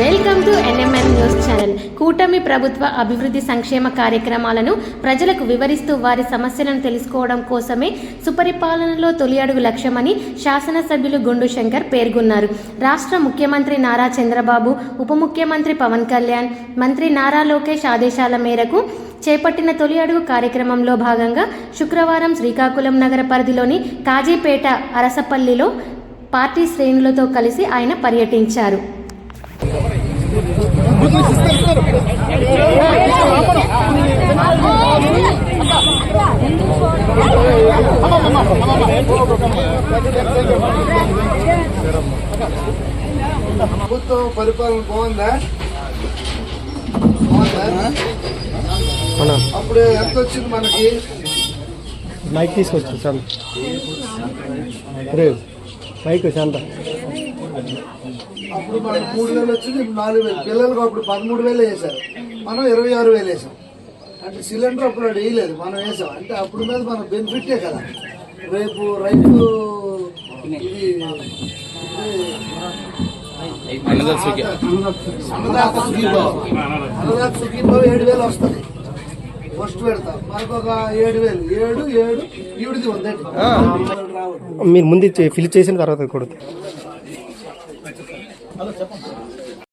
Welcome to NMN news channel. కూటమి ప్రభుత్వ అభివృద్ధి సంక్షేమ కార్యక్రమాలను ప్రజలకు వివరిస్తూ వారి సమస్యలను తెలుసుకోవడం కోసమే సుపరిపాలనలో తొలి అడుగు లక్ష్యమని శాసనసభ్యులు గుండు శంకర్ పేర్కొన్నారు. రాష్ట్ర ముఖ్యమంత్రి నారా చంద్రబాబు ఉప ముఖ్యమంత్రి పవన్ కళ్యాణ్ మంత్రి నారా లోకేష్ ఆదేశాల మేరకు చేపట్టిన తొలి అడుగు కార్యక్రమంలో భాగంగా శుక్రవారం శ్రీకాకుళం నగర పరిధిలోని కాజీపేట అరసపల్లిలో పార్టీ శ్రేణులతో కలిసి ఆయన పర్యటించారు. ప్రభుత్వం పరిపాలన బాగుందా అప్పుడు ఎంత వచ్చింది మనకి? మైక్ తీసుకొచ్చు శాంత రే మైక్ శాంత. అప్పుడు మనకి మూడు వేలు వచ్చింది ఇప్పుడు నాలుగు వేలు. పిల్లలకు అప్పుడు పదమూడు వేలు వేసారు మనం ఇరవై ఆరు వేలు వేసాం. అంటే సిలిండర్ అప్పుడు అది వేయలేదు మనం వేసాం. అంటే అప్పుడు మీద మన బెనిఫిటే కదా. రేపు రైతు ఇది అన్నదాత సుఖీభావ్ ఏడు వేలు వస్తుంది. ఫస్ట్ పెడతాం. మనకు ఒక ఏడు వేలు. ఏడు ఏడు ఈవిడిది ఉందండి మీరు ముందు ఫిల్ చేసిన తర్వాత కొడుతుంది హలో చెప్పండి